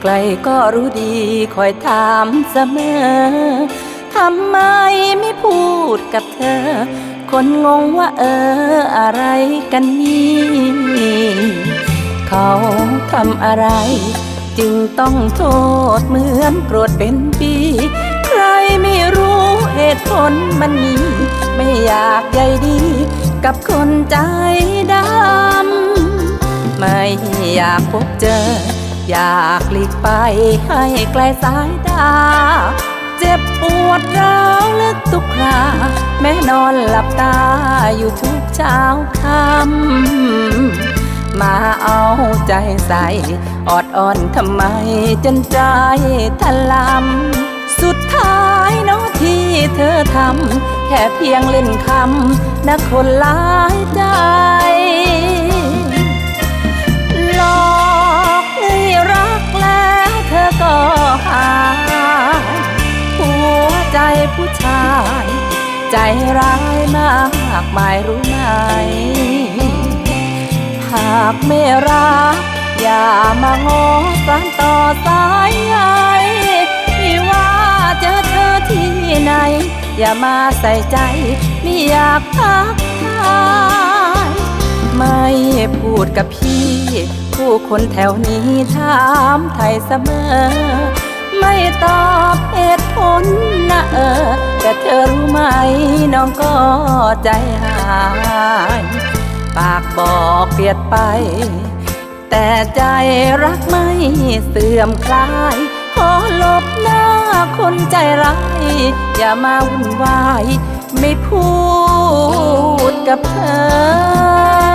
ใครก็รู้ดีคอยถามเสมอ ทำไมไม่พูดกับเธอ คนงงว่าเอออะไรกันนี่ เขาทำอะไร จึงต้องโทษเหมือนโกรธเป็นปีใครไม่รู้เหตุผลมันมี ไม่อยากใยดี กับคนใจดำไม่ อยากพบเจอ อยากหลีกไปให้ไกลสายตา เจ็บปวดร้าวลึกทุกครา แม้นอนหลับตาอยู่ทุกเช้าค่ำมาเอาใจใส่ออดอ่อนทำไมจนใจถลำสุดท้ายเนาะที่เธอทำแค่เพียงเล่นคำนะคนหลายใจ ใจร้ายมากมายรู้ไหม หากไม่รัก อย่ามางอสานต่อสายใยไม่ว่าเจอเธอที่ไหน อย่ามาใส่ใจ ไม่อยากทักทายไม่พูดกับพี่ ผู้คนแถวนี้ถามไทยเสมอ ไม่ตอบเหตุผลนะเออแต่เธอรู้ไหมน้องก็ใจหาย ปากบอกเกลียดไป แต่ใจรักไม่เสื่อมคลาย ขอหลบหน้าคนใจร้ายอย่ามาวุ่นวาย ไม่พูดกับเธอ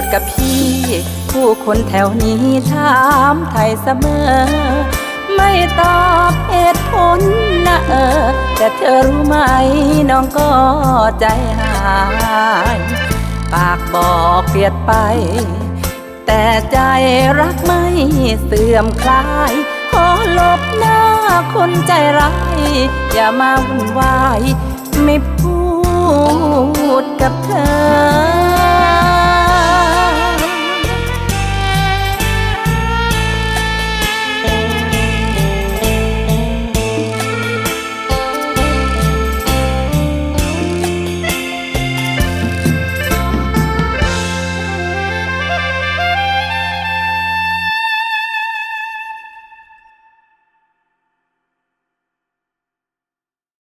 ดกับพี่ ผู้คนแถวนี้ถามไทยเสมอ ไม่ตอบเหตุผลนะเออ แต่เธอรู้ไหมน้องก็ใจหาย ปากบอกเกลียดไป แต่ใจรักไม่เสื่อมคลายขอหลบหน้าคนใจร้าย อย่ามาวุ่นวาย